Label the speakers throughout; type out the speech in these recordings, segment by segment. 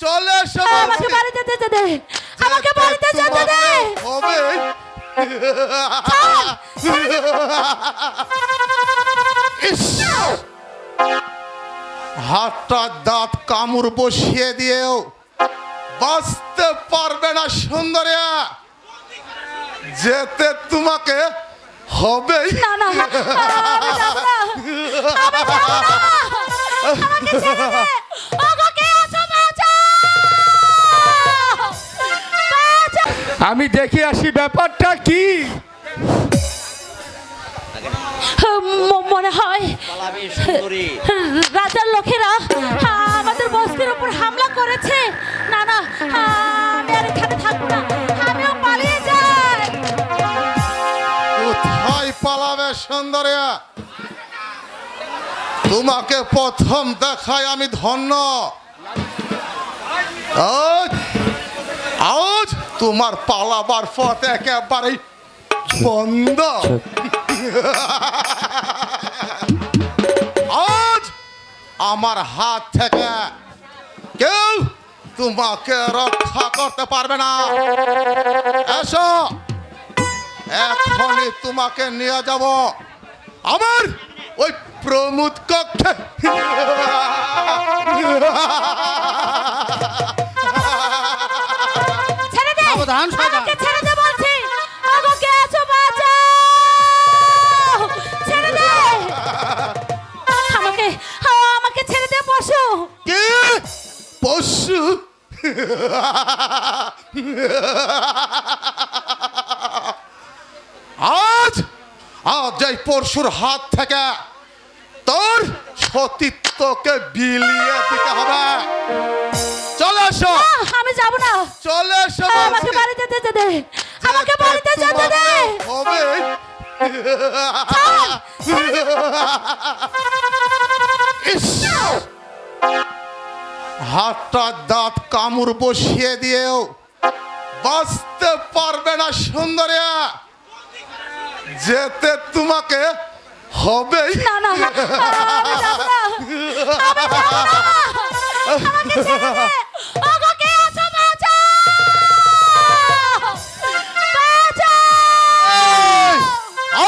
Speaker 1: চলে এসো
Speaker 2: আমাকে। বাড়িতে যেতে দে। আমাকে বাড়িতে যেতে দে।
Speaker 1: হবে। হাতটা দাঁত কামড় বসিয়ে দিয়েও বাঁচতে পারবে না সুন্দরিয়া। যেতে তোমাকে হবে।
Speaker 2: না না আমি যাব না। আমি যাব না। আমাকে ছেড়ে দে।
Speaker 3: আমি দেখে আসি ব্যাপারটা কি?
Speaker 2: মনে হয় রাজার লোকেরা আমাদের বস্তির উপর হামলা করেছে। না না আমি আর এখানে থাকব না। আমিও পালিয়ে যাই।
Speaker 1: কোথায় পালাবে সুন্দরিয়া? তোমাকে প্রথম দেখায় আমি ধন্য। আজ আজ তোমার পালাবার পথ একেবারেই বন্ধ। আজ আমার হাত থেকে কেউ তোমাকে রক্ষা করতে পারবে না। এসো এখনই তোমাকে নিয়ে যাব আমার ওই প্রমোদ কক্ষে।
Speaker 2: পশু
Speaker 1: আজ আজ এই পরশুর হাত থেকে তোর সতীত্বকে বিলিয়ে দিতে হবে। চলে এসো।
Speaker 2: আমি যাব না।
Speaker 1: চলে এসো
Speaker 2: আমাকে
Speaker 1: বলছি।
Speaker 2: বাড়িতে যেতে দে। আমাকে বাড়িতে যেতে দে।
Speaker 1: হবে। ইস! হাতটা দাঁত কামড় বসিয়ে দিয়েও বাঁচতে পারবে না সুন্দরিয়া যেতে তোমাকে
Speaker 2: না না বাঁচাও!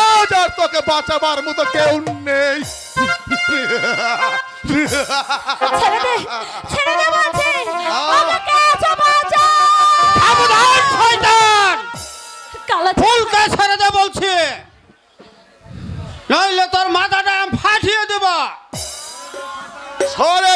Speaker 1: আজ আর তোকে বাঁচাবার মতো কেউ নেই।
Speaker 2: ছেড়ে দে চালাচ্ছি। ফুলটা ছেড়ে দে বলছি। নইলে তোর মাথাটা ফাটিয়ে দেবা। সরে